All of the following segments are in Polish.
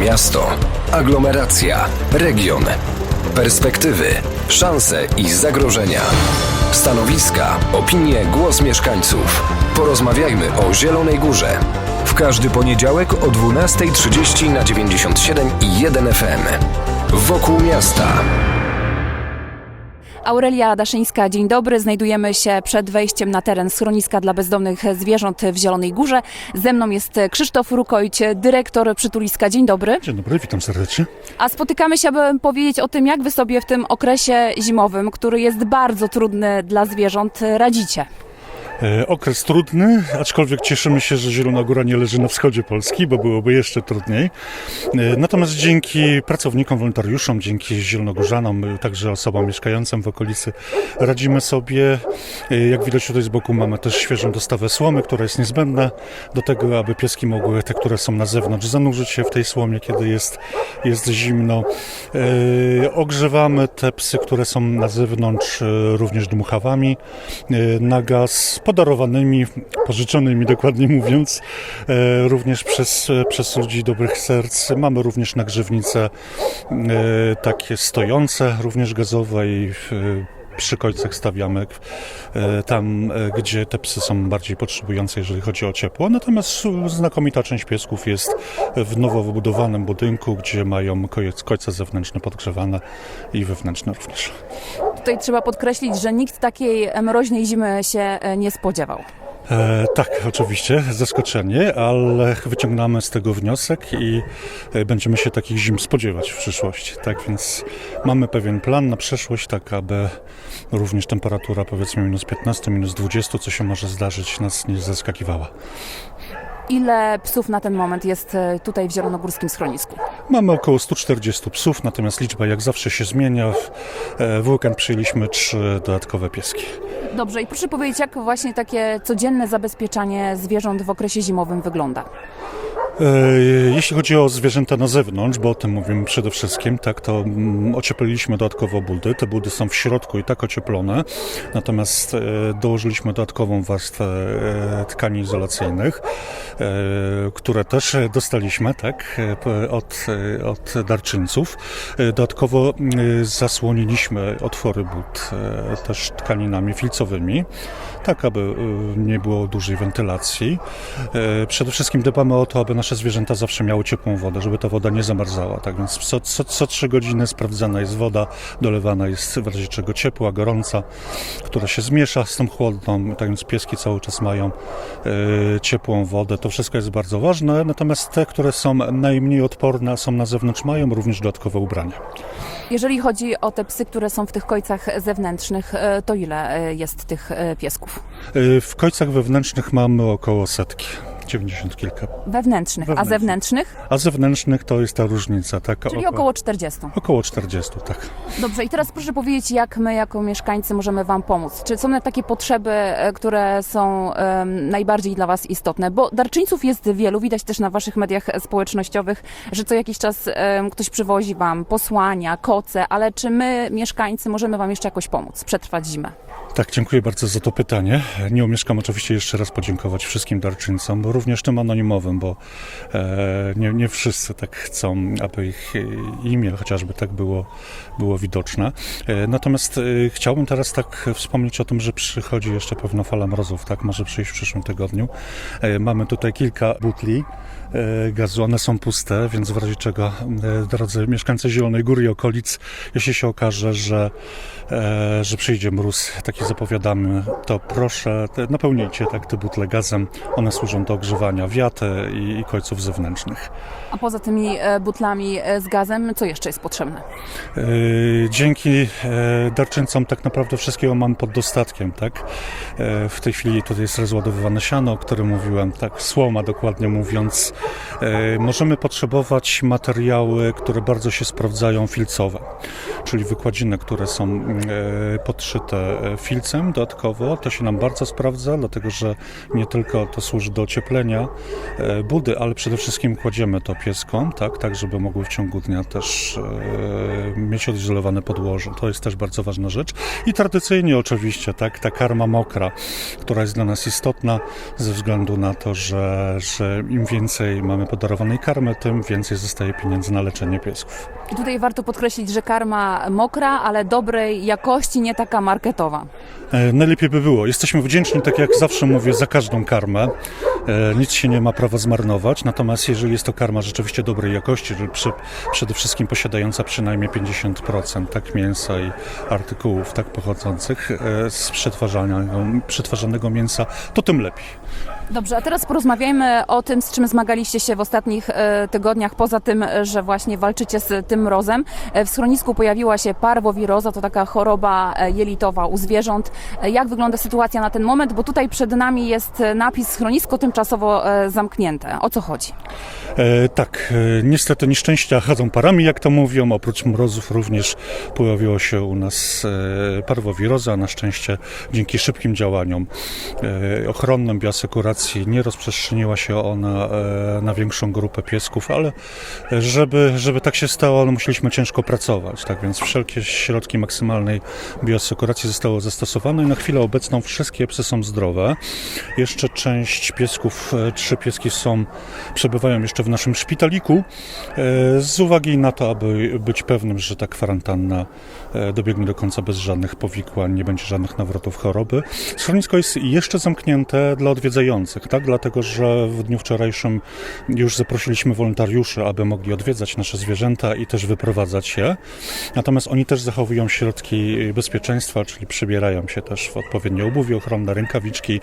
Miasto, aglomeracja, region. Perspektywy, szanse i zagrożenia. Stanowiska, opinie, głos mieszkańców. Porozmawiajmy o Zielonej Górze. W każdy poniedziałek o 12.30 na 97 i 1 FM. Wokół miasta. Aurelia Daszyńska, dzień dobry. Znajdujemy się przed wejściem na teren schroniska dla bezdomnych zwierząt w Zielonej Górze. Ze mną jest Krzysztof Rukojć, dyrektor przytuliska. Dzień dobry. Dzień dobry, witam serdecznie. A spotykamy się, aby powiedzieć o tym, jak wy sobie w tym okresie zimowym, który jest bardzo trudny dla zwierząt, radzicie. E, okres trudny, aczkolwiek cieszymy się, że Zielona Góra nie leży na wschodzie Polski, bo byłoby jeszcze trudniej. E, natomiast dzięki pracownikom, wolontariuszom, dzięki zielonogórzanom, e, także osobom mieszkającym w okolicy radzimy sobie. Jak widać tutaj z boku mamy też świeżą dostawę słomy, która jest niezbędna do tego, aby pieski mogły, te, które są na zewnątrz, zanurzyć się w tej słomie, kiedy jest, jest zimno. Ogrzewamy te psy, które są na zewnątrz, również dmuchawami na gaz, podarowanymi, pożyczonymi dokładnie mówiąc, e, również przez, przez ludzi dobrych serc. Mamy również nagrzewnice takie stojące, również gazowe i e, przy końcach stawiamy e, tam, e, gdzie te psy są bardziej potrzebujące, jeżeli chodzi o ciepło. Natomiast znakomita część piesków jest w nowo wybudowanym budynku, gdzie mają końce zewnętrzne podgrzewane i wewnętrzne również. Tutaj trzeba podkreślić, że nikt takiej mroźnej zimy się e, nie spodziewał. E, tak, oczywiście, zaskoczenie, ale wyciągnąmy z tego wniosek i e, będziemy się takich zim spodziewać w przyszłości. Tak więc mamy pewien plan na przyszłość, tak aby również temperatura powiedzmy minus 15, minus 20, co się może zdarzyć, nas nie zaskakiwała. Ile psów na ten moment jest e, tutaj w zielonogórskim schronisku? Mamy około 140 psów, natomiast liczba jak zawsze się zmienia. W, e, w weekend przyjęliśmy trzy dodatkowe pieski. Dobrze, i proszę powiedzieć, jak właśnie takie codzienne zabezpieczanie zwierząt w okresie zimowym wygląda? E, Jeśli chodzi o zwierzęta na zewnątrz, bo o tym mówimy przede wszystkim, tak, to mm, ociepliliśmy dodatkowo budy. Te budy są w środku i tak ocieplone, natomiast e, dołożyliśmy dodatkową warstwę e, tkani izolacyjnych, które też dostaliśmy, tak, od, od darczyńców. Dodatkowo zasłoniliśmy otwory bud też tkaninami filcowymi, tak aby nie było dużej wentylacji. Przede wszystkim dbamy o to, aby nasze zwierzęta zawsze miały ciepłą wodę, żeby ta woda nie zamarzała. Tak więc co, co, co 3 godziny sprawdzana jest woda, dolewana jest w razie czego ciepła, gorąca, która się zmiesza z tą chłodną. Tak więc pieski cały czas mają e, ciepłą wodę. To wszystko jest bardzo ważne. Natomiast te, które są najmniej odporne, są na zewnątrz, mają również dodatkowe ubrania. Jeżeli chodzi o te psy, które są w tych kojcach zewnętrznych, e, to ile e, jest tych piesków? W końcach wewnętrznych mamy około setki. 90 kilka. Wewnętrznych, a Wewnętrznych. zewnętrznych? A zewnętrznych to jest ta różnica, tak? Czyli Oko- około 40. Około 40, tak. Dobrze, i teraz proszę powiedzieć, jak my jako mieszkańcy możemy Wam pomóc? Czy są takie potrzeby, e, które są em, najbardziej dla Was istotne? Bo darczyńców jest wielu, widać też na Waszych mediach społecznościowych, że co jakiś czas em, ktoś przywozi Wam posłania, koce, ale czy my, mieszkańcy, możemy Wam jeszcze jakoś pomóc, przetrwać zimę? Tak, dziękuję bardzo za to pytanie. Nie omieszkam oczywiście jeszcze raz podziękować wszystkim darczyńcom, również tym anonimowym, bo e, nie, nie wszyscy tak chcą, aby ich e, imię chociażby tak było, było widoczne. E, natomiast chciałbym teraz tak wspomnieć o tym, że przychodzi jeszcze pewna fala mrozów, tak, może przyjść w przyszłym tygodniu. Mamy tutaj kilka butli gazu, one są puste, więc w razie czego, e, drodzy mieszkańcy Zielonej Góry i okolic, jeśli się okaże, że, e, że przyjdzie mróz, taki zapowiadamy, to proszę, napełnijcie tak te butle gazem. One służą do ogrzewania wiaty i, i końców zewnętrznych. A poza tymi e, butlami e, z gazem, co jeszcze jest potrzebne? E, Dzięki e, darczyńcom tak naprawdę wszystkiego mam pod dostatkiem, tak? E, W tej chwili tutaj jest rozładowywane siano, o którym mówiłem, tak, słoma dokładnie mówiąc. E, Możemy potrzebować materiały, które bardzo się sprawdzają filcowe, czyli wykładziny, które są e, podszyte e, filcem dodatkowo. To się nam bardzo sprawdza, dlatego że nie tylko to służy do ocieplenia budy, ale przede wszystkim kładziemy to pieskom, tak, tak żeby mogły w ciągu dnia też mieć odizolowane podłoże. To jest też bardzo ważna rzecz. I tradycyjnie oczywiście, tak, ta karma mokra, która jest dla nas istotna ze względu na to, że, że im więcej więcej mamy podarowanej karmy, tym więcej zostaje pieniędzy na leczenie piesków. I tutaj warto podkreślić, że karma mokra, ale dobrej jakości, nie taka marketowa. E, Najlepiej by było. Jesteśmy wdzięczni, tak jak zawsze mówię, za każdą karmę. E, Nic się nie ma prawa zmarnować. Natomiast jeżeli jest to karma rzeczywiście dobrej jakości, przy, przede wszystkim posiadająca przynajmniej 50% tak mięsa i artykułów tak pochodzących e, z przetwarzanego, przetwarzanego mięsa, to tym lepiej. Dobrze, a teraz porozmawiajmy o tym, z czym zmagaliście się w ostatnich e, tygodniach, poza tym, e, że właśnie walczycie z tym mrozem. E, W schronisku pojawiła się parwowiroza, to taka choroba jelitowa u zwierząt. Jak wygląda sytuacja na ten moment? Bo tutaj przed nami jest napis schronisko tymczasowo zamknięte. O co chodzi? E, tak, niestety nieszczęścia chodzą parami, jak to mówią. Oprócz mrozów również pojawiło się u nas parwowiroza. Na szczęście dzięki szybkim działaniom ochronnym bioasekuracji nie rozprzestrzeniła się ona e, na większą grupę piesków, ale e, żeby, żeby tak się stało, no musieliśmy ciężko pracować. Tak więc wszelkie środki maksymalnej bioasekuracji zostały zastosowane i na chwilę obecną wszystkie psy są zdrowe. Jeszcze część piesków, e, trzy pieski są, przebywają jeszcze w naszym szpitaliku z uwagi na to, aby być pewnym, że ta kwarantanna dobiegnie do końca bez żadnych powikłań, nie będzie żadnych nawrotów choroby. Schronisko jest jeszcze zamknięte dla odwiedzających, tak? dlatego że w dniu wczorajszym już zaprosiliśmy wolontariuszy, aby mogli odwiedzać nasze zwierzęta i też wyprowadzać je. Natomiast oni też zachowują środki bezpieczeństwa, czyli przybierają się też w odpowiednie obuwie ochronne, rękawiczki,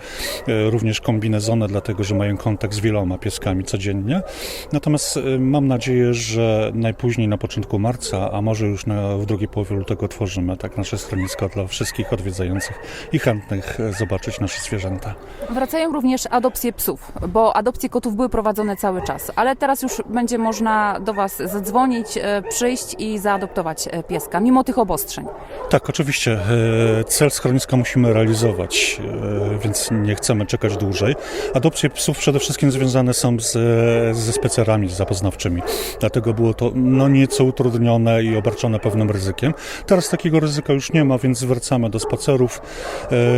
e, również kombinezony, dlatego że mają kontakt z wieloma pieskami codziennie. Natomiast e, mam nadzieję, że najpóźniej na początku marca, a może już na, w drugiej połowie lutego otworzymy tak nasze schronisko dla wszystkich odwiedzających i chętnych e, zobaczyć nasze zwierzęta. Wracają również adopcje psów, bo adopcje kotów były prowadzone cały czas, ale teraz już będzie można do Was zadzwonić, e, przyjść i zaadoptować e, pieska, mimo tych obostrzeń. Tak, oczywiście. e, Cel schroniska musimy realizować, więc nie chcemy czekać dłużej. Adopcje psów przede wszystkim związane są z, ze spacerami zapoznawczymi. Dlatego było to no, nieco utrudnione i obarczone pewnym ryzykiem. Teraz takiego ryzyka już nie ma, więc wracamy do spacerów.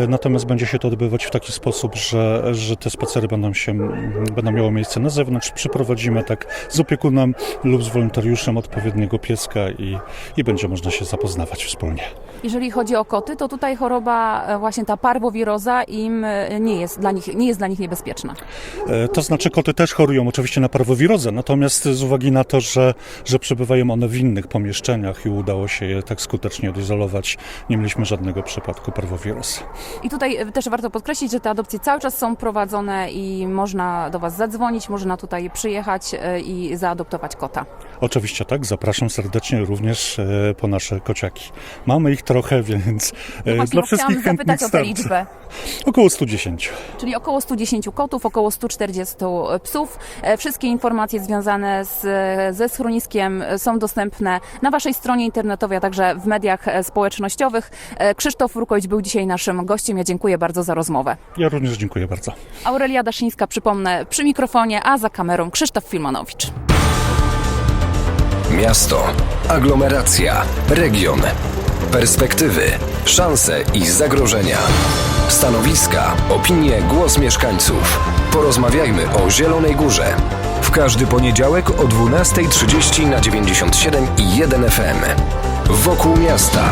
Natomiast będzie się to odbywać w taki sposób, że, że te spacery będą, się, będą miały miejsce na zewnątrz. Przyprowadzimy tak z opiekunem lub z wolontariuszem odpowiedniego pieska i, i będzie można się zapoznawać wspólnie. Jeżeli chodzi o koty, to tutaj choroba, e, właśnie ta parwowiroza im e, nie jest dla nich, nie jest dla nich niebezpieczna. E, To znaczy koty też chorują oczywiście na parwowirozę, natomiast z uwagi na to, że, że przebywają one w innych pomieszczeniach i udało się je tak skutecznie odizolować, nie mieliśmy żadnego przypadku parwowirozy. I tutaj też warto podkreślić, że te adopcje cały czas są prowadzone i można do Was zadzwonić, można tutaj przyjechać i zaadoptować kota. Oczywiście tak, zapraszam serdecznie również po nasze kociaki. Mamy ich trochę, więc No e, właśnie, dla bo wszystkich chciałam zapytać o tę liczbę. Około 110. Czyli około 110 kotów, około 140 psów. E, Wszystkie informacje związane z, ze schroniskiem są dostępne na Waszej stronie internetowej, a także w mediach e, społecznościowych. E, Krzysztof Rukowicz był dzisiaj naszym gościem. Ja dziękuję bardzo za rozmowę. Ja również dziękuję bardzo. Aurelia Daszyńska, przypomnę, przy mikrofonie, a za kamerą Krzysztof Filmanowicz. Miasto, aglomeracja, region. Perspektywy, szanse i zagrożenia. Stanowiska, opinie, głos mieszkańców. Porozmawiajmy o Zielonej Górze. W każdy poniedziałek o 12.30 na 97 i 1 FM. Wokół miasta.